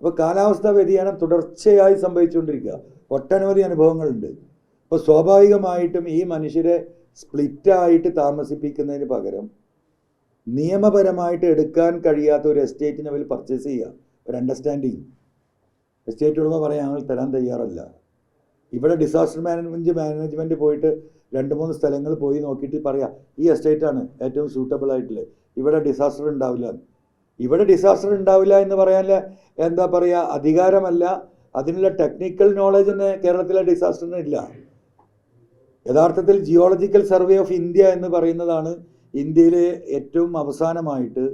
അപ്പോൾ കാലാവസ്ഥാ വ്യതിയാനം തുടർച്ചയായി സംഭവിച്ചുകൊണ്ടിരിക്കുക. ഒട്ടനവധി അനുഭവങ്ങളുണ്ട്. അപ്പോൾ സ്വാഭാവികമായിട്ടും ഈ മനുഷ്യരെ സ്പ്ലിറ്റായിട്ട് താമസിപ്പിക്കുന്നതിന് പകരം നിയമപരമായിട്ട് എടുക്കാൻ കഴിയാത്ത ഒരു എസ്റ്റേറ്റിന് അവർ പർച്ചേസ് ചെയ്യുക. ഒരു അണ്ടർസ്റ്റാൻഡിങ് എസ്റ്റേറ്റ് ഉടമ പറയാൻ ഞങ്ങൾ തരാൻ തയ്യാറല്ല. ഇവിടെ ഡിസാസ്റ്റർ മാനേജ്മെന്റ് മാനേജ്മെന്റ് പോയിട്ട് രണ്ട് മൂന്ന് സ്ഥലങ്ങൾ പോയി നോക്കിയിട്ട് പറയാം ഈ എസ്റ്റേറ്റാണ് ഏറ്റവും സൂട്ടബിൾ ആയിട്ടുള്ളത്. ഇവിടെ ഡിസാസ്റ്റർ ഉണ്ടാവില്ല. ഇവിടെ ഡിസാസ്റ്റർ ഉണ്ടാവില്ല എന്ന് പറയാനില്ല എന്താ പറയുക അധികാരമല്ല. അതിനുള്ള ടെക്നിക്കൽ നോളജ് തന്നെ കേരളത്തിലെ ഡിസാസ്റ്ററിന് ഇല്ല. യഥാർത്ഥത്തിൽ ജിയോളജിക്കൽ സർവേ ഓഫ് ഇന്ത്യ എന്ന് പറയുന്നതാണ് ഇന്ത്യയിലെ ഏറ്റവും അവസാനമായിട്ട്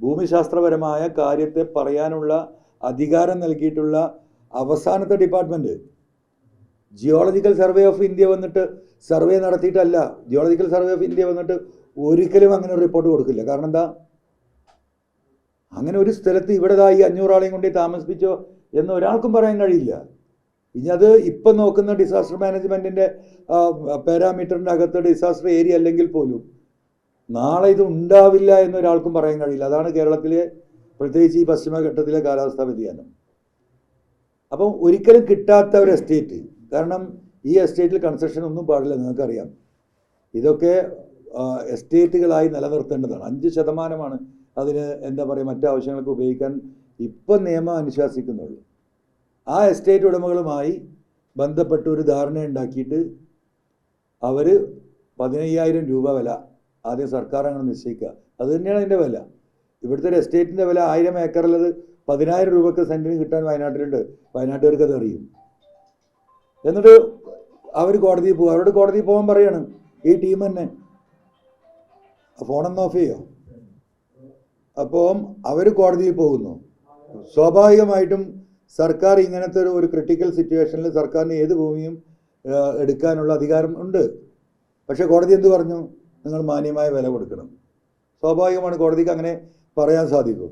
ഭൂമിശാസ്ത്രപരമായ കാര്യത്തെ പറയാനുള്ള അധികാരം നൽകിയിട്ടുള്ള അവസാനത്തെ department geological survey of India വന്നിട്ട് സർവേ നടത്തിയിട്ടല്ല. ജിയോളജിക്കൽ സർവേ ഓഫ് ഇന്ത്യ വന്നിട്ട് ഒരിക്കലും അങ്ങനെ റിപ്പോർട്ട് കൊടുക്കില്ല. കാരണം എന്താ? അങ്ങനെ ഒരു സ്ഥലത്ത് ഇവിടെതായി അഞ്ഞൂറാളെയും കൊണ്ട് താമസിപ്പിച്ചോ എന്ന് ഒരാൾക്കും പറയാൻ കഴിയില്ല. ഇനി അത് ഇപ്പം നോക്കുന്ന ഡിസാസ്റ്റർ മാനേജ്മെന്റിന്റെ പാരാമീറ്ററിന്റെ അകത്ത് ഡിസാസ്റ്റർ ഏരിയ അല്ലെങ്കിൽ പോലും നാളെ ഇത് ഉണ്ടാവില്ല എന്നൊരാൾക്കും പറയാൻ കഴിയില്ല. അതാണ് കേരളത്തിലെ പ്രത്യേകിച്ച് ഈ പശ്ചിമഘട്ടത്തിലെ കാലാവസ്ഥാ വ്യതിയാനം. അപ്പം ഒരിക്കലും കിട്ടാത്ത ഒരു എസ്റ്റേറ്റ് കാരണം ഈ എസ്റ്റേറ്റിൽ കൺസ്ട്രക്ഷൻ ഒന്നും പാടില്ല നിങ്ങൾക്കറിയാം. ഇതൊക്കെ എസ്റ്റേറ്റുകളായി നിലനിർത്തേണ്ടതാണ്. അഞ്ച് ശതമാനമാണ് അതിന് എന്താ പറയുക മറ്റു ആവശ്യങ്ങൾക്ക് ഉപയോഗിക്കാൻ ഇപ്പം നിയമം അനുശാസിക്കുന്നുള്ളൂ. ആ എസ്റ്റേറ്റ് ഉടമകളുമായി ബന്ധപ്പെട്ട് ഒരു ധാരണ ഉണ്ടാക്കിയിട്ട് അവർ പതിനയ്യായിരം രൂപ വില ആദ്യം സർക്കാർ അങ്ങനെ നിശ്ചയിക്കുക. അത് തന്നെയാണ് അതിന്റെ വില. ഇവിടുത്തെ ഒരു എസ്റ്റേറ്റിന്റെ വില ആയിരം ഏക്കറിലത് പതിനായിരം രൂപക്ക് സെന്റിന് കിട്ടാൻ വയനാട്ടിലുണ്ട്. വയനാട്ടുകാർക്ക് അത് അറിയും. എന്നിട്ട് അവർ കോടതിയിൽ പോകും. അവരോട് കോടതിയിൽ പോകാൻ പറയാണ് ഈ ടീം തന്നെ ഫോണൊന്ന് ഓഫ് ചെയ്യോ? അപ്പം അവർ കോടതിയിൽ പോകുന്നു. സ്വാഭാവികമായിട്ടും സർക്കാർ ഇങ്ങനത്തെ ഒരു ക്രിട്ടിക്കൽ സിറ്റുവേഷനിൽ സർക്കാരിന് ഏത് ഭൂമിയും എടുക്കാനുള്ള അധികാരം ഉണ്ട്. പക്ഷേ കോടതി എന്ത് പറഞ്ഞു? നിങ്ങൾ മാന്യമായ വില കൊടുക്കണം. സ്വാഭാവികമാണ് കോടതിക്ക് അങ്ങനെ പറയാൻ സാധിക്കും.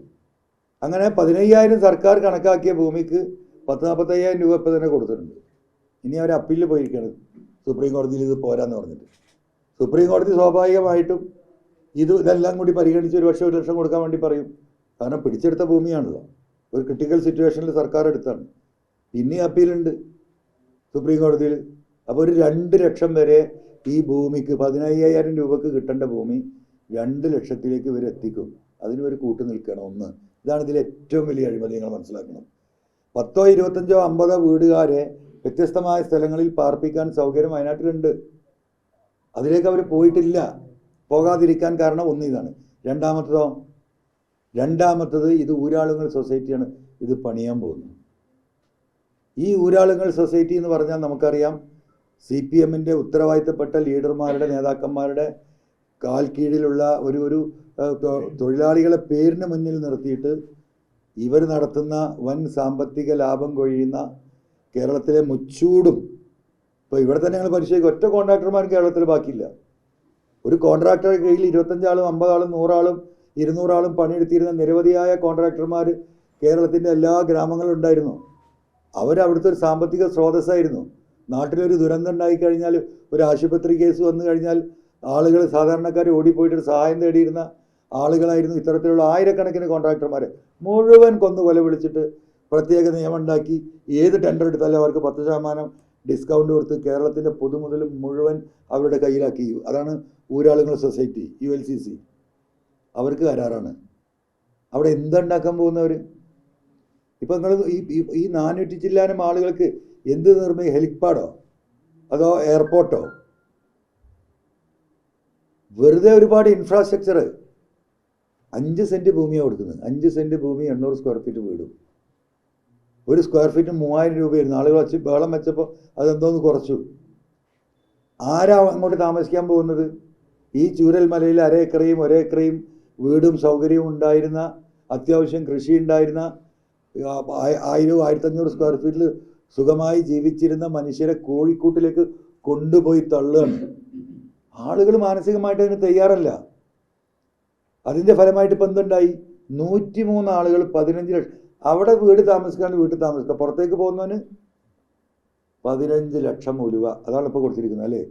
അങ്ങനെ പതിനയ്യായിരം സർക്കാർ കണക്കാക്കിയ ഭൂമിക്ക് പത്ത് നാൽപ്പത്തയ്യായിരം രൂപ ഇപ്പം തന്നെ കൊടുത്തിട്ടുണ്ട്. ഇനി അവർ അപ്പീലിൽ പോയിരിക്കുകയാണ് സുപ്രീം കോടതിയിൽ ഇത് പോരാന്ന് പറഞ്ഞിട്ട്. സുപ്രീം കോടതി സ്വാഭാവികമായിട്ടും ഇത് ഇതെല്ലാം കൂടി പരിഗണിച്ച് ഒരു പക്ഷേ ഒരു ലക്ഷം കൊടുക്കാൻ വേണ്ടി പറയും. കാരണം പിടിച്ചെടുത്ത ഭൂമിയാണല്ലോ. ഒരു ക്രിട്ടിക്കൽ സിറ്റുവേഷനിൽ സർക്കാർ എടുത്താണ്. പിന്നെ അപ്പീലുണ്ട് സുപ്രീം കോടതിയിൽ. അപ്പോൾ ഒരു രണ്ട് ലക്ഷം വരെ ഈ ഭൂമിക്ക് പതിനയ്യായിരം രൂപക്ക് കിട്ടേണ്ട ഭൂമി രണ്ട് ലക്ഷത്തിലേക്ക് ഇവർ എത്തിക്കും. അതിന് ഒരു കൂട്ടു നിൽക്കണം ഒന്ന്. ഇതാണ് ഇതിലെ ഏറ്റവും വലിയ അഴിമതി നിങ്ങൾ മനസ്സിലാക്കണം. പത്തോ ഇരുപത്തഞ്ചോ അമ്പതോ വീടുകാരെ വ്യത്യസ്തമായ സ്ഥലങ്ങളിൽ പാർപ്പിക്കാൻ സൗകര്യം വയനാട്ടിലുണ്ട്. അതിലേക്ക് അവർ പോയിട്ടില്ല. പോകാതിരിക്കാൻ കാരണം ഒന്ന് ഇതാണ്. രണ്ടാമത്തതോ രണ്ടാമത്തത് ഇത് ഊരാളുങ്ങൾ സൊസൈറ്റിയാണ്. ഇത് പണിയാൻ പോകുന്നത്. ഈ ഊരാളുങ്ങൾ സൊസൈറ്റി എന്ന് പറഞ്ഞാൽ നമുക്കറിയാം സി പി എമ്മിന്റെ ഉത്തരവാദിത്തപ്പെട്ട ലീഡർമാരുടെ നേതാക്കന്മാരുടെ കാൽ കീഴിലുള്ള ഒരു ഒരു തൊഴിലാളികളെ പേരിന് മുന്നിൽ നിർത്തിയിട്ട് ഇവർ നടത്തുന്ന വൻ സാമ്പത്തിക ലാഭം കൊഴിയുന്ന കേരളത്തിലെ മുച്ചൂടും. ഇപ്പോൾ ഇവിടെ തന്നെ ഞങ്ങൾ പരിശോധിക്കും. ഒറ്റ കോൺട്രാക്ടർമാർ കേരളത്തിൽ ബാക്കിയില്ല. ഒരു കോൺട്രാക്ടറുടെ കീഴിൽ ഇരുപത്തഞ്ചാളും അമ്പതാളും നൂറാളും ഇരുന്നൂറാളും പണിയെടുത്തിരുന്ന നിരവധിയായ കോൺട്രാക്ടർമാർ കേരളത്തിന്റെ എല്ലാ ഗ്രാമങ്ങളിലും ഉണ്ടായിരുന്നു. അവരവിടുത്തെ ഒരു സാമ്പത്തിക സ്രോതസ്സായിരുന്നു. നാട്ടിലൊരു ദുരന്തം ഉണ്ടായിക്കഴിഞ്ഞാൽ ഒരു ആശുപത്രി കേസ് വന്നു കഴിഞ്ഞാൽ ആളുകൾ സാധാരണക്കാർ ഓടിപ്പോയിട്ടൊരു സഹായം തേടിയിരുന്ന ആളുകളായിരുന്നു ഇത്തരത്തിലുള്ള ആയിരക്കണക്കിന് കോൺട്രാക്ടർമാർ മുഴുവൻ കൊന്നു കൊല വിളിച്ചിട്ട് പ്രത്യേക നിയമം ഉണ്ടാക്കി ഏത് ടെൻഡർ എടുത്താലും അവർക്ക് പത്ത് ശതമാനം ഡിസ്കൗണ്ട് കൊടുത്ത് കേരളത്തിന്റെ പൊതുമുതലും മുഴുവൻ അവരുടെ കയ്യിലാക്കി. അതാണ് Uralungal society U L C C. അവർക്ക് കരാറാണ്. അവിടെ എന്തുണ്ടാക്കാൻ പോകുന്നവർ ഇപ്പം നിങ്ങൾ ഈ ഈ- നാനൂറ്റി ചില്ലാനം ആളുകൾക്ക് എന്ത് നിർമ്മിക്കും ഹെലിപ്പാഡോ? അതോ എയർപോർട്ടോ? വെറുതെ ഒരുപാട് ഇൻഫ്രാസ്ട്രക്ചർ അഞ്ച് സെന്റ് ഭൂമിയാണ് കൊടുക്കുന്നത്. അഞ്ച് സെന്റ് ഭൂമി എണ്ണൂറ് സ്ക്വയർ ഫീറ്റ് വീടും. ഒരു സ്ക്വയർ ഫീറ്റിന് മൂവായിരം രൂപയായിരുന്നു. ആളുകൾ വെച്ച് ബഹളം വെച്ചപ്പോൾ അതെന്തോന്ന് കുറച്ചു. ആരാ അങ്ങോട്ട് താമസിക്കാൻ പോകുന്നത്? ഈ ചൂരൽ മലയിൽ അരേക്കറയും ഒരേക്കറയും വീടും സൗകര്യവും ഉണ്ടായിരുന്ന അത്യാവശ്യം കൃഷി ഉണ്ടായിരുന്ന ആയിരവും ആയ- ആയിരം ആയിരത്തഞ്ഞൂറ് സ്ക്വയർ ഫീറ്റിൽ സുഖമായി ജീവിച്ചിരുന്ന മനുഷ്യരെ കോഴിക്കൂട്ടിലേക്ക് കൊണ്ടുപോയി തള്ളുകയാണ്. ആളുകൾ മാനസികമായിട്ട് അതിന് തയ്യാറല്ല. അതിന്റെ ഫലമായിട്ട് ഇപ്പം എന്തുണ്ടായി? നൂറ്റി മൂന്ന് ആളുകൾ പതിനഞ്ച് ലക്ഷം അവിടെ വീട് താമസിക്കാൻ വീട്ടിൽ താമസിക്കുക പുറത്തേക്ക് പോകുന്നവന് പതിനഞ്ച് ലക്ഷം ഉലുവ അതാണ് ഇപ്പോൾ കൊടുത്തിരിക്കുന്നത് അല്ലേ?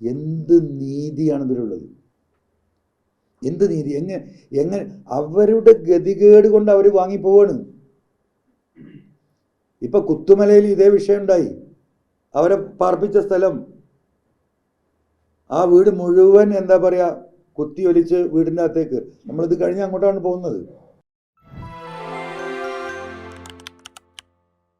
എന്ത് നീതിയാണ് ഇതിലുള്ളത്? എന്ത് നീതി? എങ്ങനെ എങ്ങനെ അവരുടെ ഗതികേട് കൊണ്ട് അവർ വാങ്ങിപ്പോവാണ്. ഇപ്പൊ കുത്തുമലയിൽ ഇതേ വിഷയം ഉണ്ടായി. അവരെ പാർപ്പിച്ച സ്ഥലം. ആ വീട് മുഴുവൻ എന്താ പറയാ കുത്തി ഒലിച്ച് വീടിന്റെ അകത്തേക്ക്. നമ്മളിത് കഴിഞ്ഞ് അങ്ങോട്ടാണ് പോകുന്നത്.